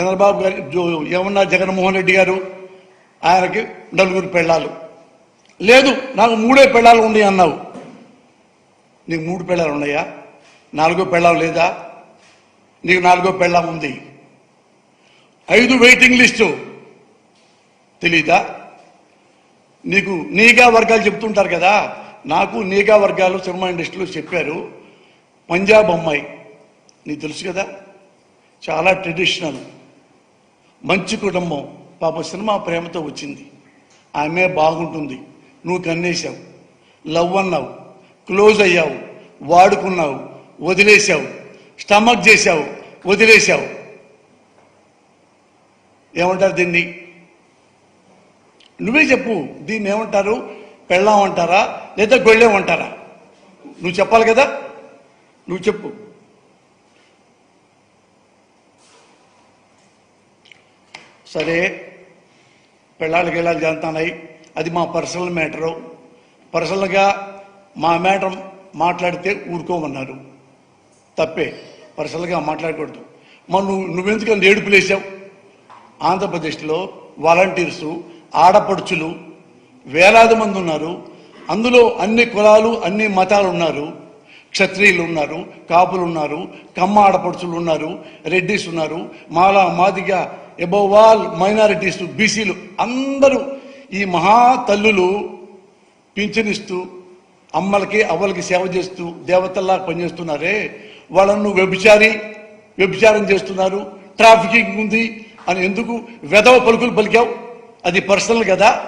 చంద్రబాబు గారి జో- ఏమన్నా జగన్మోహన్ రెడ్డి గారు ఆయనకి నలుగురు పెళ్ళాలు. లేదు నాకు మూడే పెళ్ళాలు ఉన్నాయి అన్నావు. నీకు మూడు పెళ్ళాలు ఉన్నాయా? నాలుగో పెళ్ళాం లేదా? నీకు నాలుగో పెళ్ళాం ఉంది. ఐదు వెయిటింగ్ లిస్టు. తెలీదా? నీకు నీగా వర్గాలు చెప్తుంటారు కదా. నాకు నీగా వర్గాలు సినిమా ఇండస్ట్రీలో చెప్పారు. పంజాబ్ అమ్మాయి. నీకు తెలుసు కదా? చాలా ట్రెడిషనల్. మంచి కుటుంబం. పాప సినిమా ప్రేమతో వచ్చింది. ఆమె బాగుంటుంది. నువ్వు కన్నేశావు. లవ్ అన్నావు. క్లోజ్ అయ్యావు. వాడుకున్నావు. వదిలేశావు. స్టమక్ చేశావు. వదిలేశావు. ఏమంటారు దీన్ని? నువ్వే చెప్పు. దీన్ని ఏమంటారు? పెళ్ళాం అంటారా? లేదా గొళ్ళెం అంటారా? నువ్వు చెప్పాలి కదా? నువ్వు చెప్పు. సరే పెళ్ళాలకి వెళ్ళాలి జరుగుతున్నాయి అది మా పర్సనల్ మ్యాటరు. పర్సనల్గా మా మ్యాటర్ మాట్లాడితే ఊరుకోమన్నారు. తప్పే పర్సనల్గా మాట్లాడకూడదు. మరి నువ్వు నువ్వెందుకని ఏడుపులేసావు ఆంధ్రప్రదేశ్లో వాలంటీర్సు ఆడపడుచులు వేలాది మంది ఉన్నారు. అందులో అన్ని కులాలు అన్ని మతాలు ఉన్నారు. క్షత్రియులు ఉన్నారు కాపులు ఉన్నారు కమ్మ ఆడపడుచులు ఉన్నారు రెడ్డిస్ ఉన్నారు మాలా మాదిగా ఎబోవ్ ఆల్ మైనారిటీస్ బీసీలు అందరూ ఈ మహా తల్లులు పింఛనిస్తూ అమ్మలకి అవ్వలకి సేవ చేస్తూ దేవతల్లా పనిచేస్తున్నారే. వాళ్ళను వ్యభిచారి వ్యభిచారం చేస్తున్నారు. ట్రాఫికింగ్ ఉంది అని ఎందుకు? వెధవ పలుకులు పలికావు. అది పర్సనల్ కదా?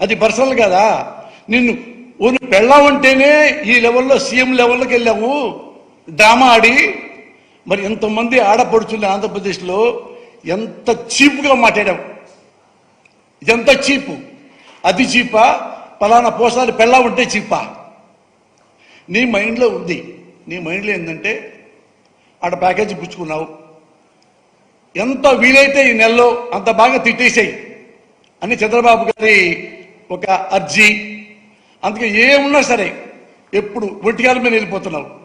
అది పర్సనల్ కదా? నిన్ను ఓ నువ్వు పెళ్ళావంటేనే ఈ లెవెల్లో సీఎం లెవెల్లోకి వెళ్ళావు. డ్రామా ఆడి మరి ఎంతమంది ఆడపడుచులు ఆంధ్రప్రదేశ్లో ఎంత చీప్గా మాట్లాడావు ఎంత చీపు. అది చీపా? పలానా పోసారి పెళ్ళా ఉంటే చీపా? నీ మైండ్లో ఉంది. నీ మైండ్లో ఏంటంటే ఆడ ప్యాకేజీ పుచ్చుకున్నావు. ఎంత వీలైతే ఈ నెలలో అంత బాగా తిట్టేసాయి అని చంద్రబాబు గారి ఒక అర్జీ. అందుకే ఏమున్నా సరే ఎప్పుడు ఒంటికాల మీద వెళ్ళిపోతున్నావు.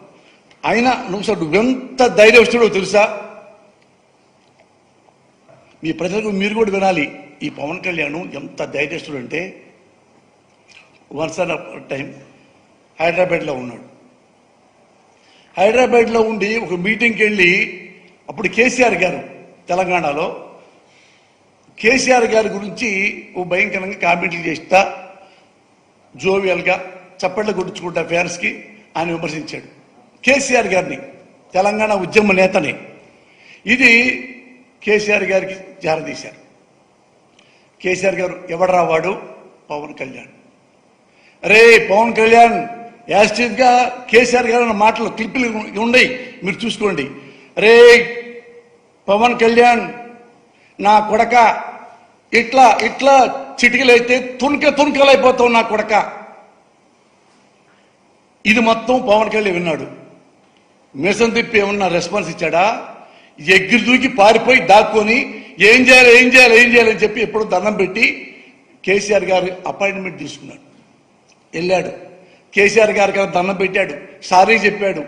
అయినా నువ్వు సార్ నువ్వెంత ధైర్యవస్తుడో తెలుసా? మీ ప్రజలకు మీరు కూడా వినాలి ఈ పవన్ కళ్యాణ్ ఎంత ధైర్యస్తుడు అంటే వన్స్ ఆన్ టైం హైదరాబాద్లో ఉన్నాడు. హైదరాబాద్లో ఉండి ఒక మీటింగ్కి వెళ్ళి అప్పుడు కేసీఆర్ గారు తెలంగాణలో కేసీఆర్ గారి గురించి ఓ భయంకరంగా కామెంట్లు చేస్తా జోవియల్గా చప్పట్లు కొట్టించుకుంటా ఫ్యాన్స్కి ఆయన విమర్శించాడు. కేసీఆర్ గారిని తెలంగాణ ఉద్యమ నేతని. ఇది కేసీఆర్ గారికి జారదీశారు. కేసీఆర్ గారు ఎవడరా వాడు? పవన్ కళ్యాణ్. రే పవన్ కళ్యాణ్ యాస్టివ్గా కేసీఆర్ గారు మాటలు క్లిప్పులు ఉన్నాయి మీరు చూసుకోండి. రే పవన్ కళ్యాణ్ నా కొడక ఇట్లా ఇట్లా చిటికలైతే తుణుక తుణుకలైపోతావు నా కొడక. ఇది మొత్తం పవన్ కళ్యాణ్ విన్నాడు. మిషన్ తిప్పి ఏమన్నా రెస్పాన్స్ ఇచ్చాడా? ఎగ్గిరి దూకి పారిపోయి దాక్కొని ఏం చేయాలి ఏం చేయాలి ఏం చేయాలని చెప్పి ఎప్పుడు దండం పెట్టి కేసీఆర్ గారి అపాయింట్మెంట్ తీసుకున్నాడు. వెళ్ళాడు. కేసీఆర్ గారికి దండం పెట్టాడు. సారీ చెప్పాడు.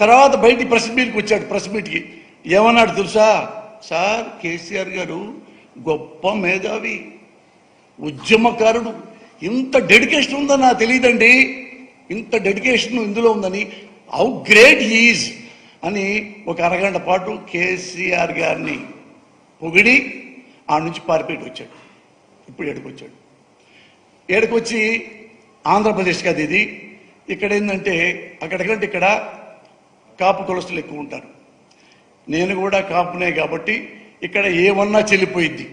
తర్వాత బయటికి ప్రెస్ మీట్కి వచ్చాడు. ప్రెస్ మీట్కి ఏమన్నాడు తెలుసా? సార్ కేసీఆర్ గారు గొప్ప మేధావి ఉద్యమకారుడు. ఇంత డెడికేషన్ ఉందని నాకు తెలియదండి. ఇంత డెడికేషన్ ఇందులో ఉందని హౌ గ్రేట్ ఈజ్ అని ఒక అరగంట పాటు కేసీఆర్ గారిని పొగిడి ఆ నుంచి పారిపోయి వచ్చాడు. ఇప్పుడు ఏడుకొచ్చాడు ఏడుకొచ్చి ఆంధ్రప్రదేశ్ కాదు ఇది. ఇక్కడ ఏంటంటే అక్కడికంటే ఇక్కడ కాపు కులస్తులు ఎక్కువ ఉంటారు. నేను కూడా కాపునే కాబట్టి ఇక్కడ ఏమన్నా చెల్లిపోయిద్ది.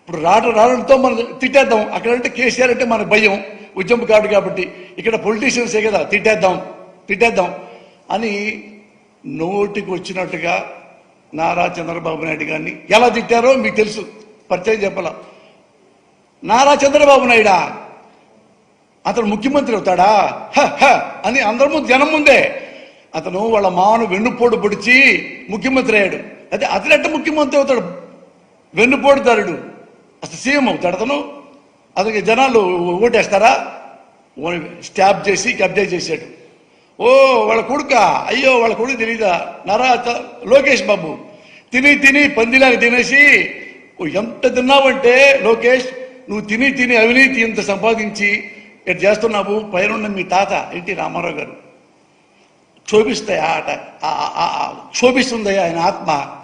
ఇప్పుడు రాట రావడంతో మనం తిట్టేద్దాం. అక్కడంటే కేసీఆర్ అంటే మన భయం. ఉద్యమకారుడు కాబట్టి. ఇక్కడ పొలిటీషియన్సే కదా తిట్టేద్దాం. తిట్టేద్దాం అని నోటికి వచ్చినట్టుగా నారా చంద్రబాబు నాయుడు గారిని ఎలా తిట్టారో మీకు తెలుసు. పరిచయం చెప్పాల? నారా చంద్రబాబు నాయుడా? అతను ముఖ్యమంత్రి అవుతాడా? హ, హ అని అందరి ముందు జనం ముందే అతను వాళ్ళ మాను వెన్నుపోటు పొడిచి ముఖ్యమంత్రి అయ్యాడు. అదే అతనెట్ట ముఖ్యమంత్రి అవుతాడు? వెన్నుపోటుదారుడు. అసలు సీఎం అవుతాడు అతను? అతనికి జనాలు ఓటేస్తారా? స్టాప్ చేసి కబ్జా చేశాడు. ఓ వాళ్ళ కొడుక? అయ్యో వాళ్ళ కొడుకు తెలీదా? నారా లోకేష్ బాబు. తిని తిని పందిలాగా తినేసి ఓ ఎంత తిన్నావంటే లోకేష్ నువ్వు తిని తిని అవినీతి ఇంత సంపాదించి ఇట్లా చేస్తున్నావు? పైన మీ తాత ఎన్టీ రామారావు గారు. క్షోభిస్తాయి ఆట? ఆ- ఆ- క్షోభిస్తుంది ఆయన ఆత్మ.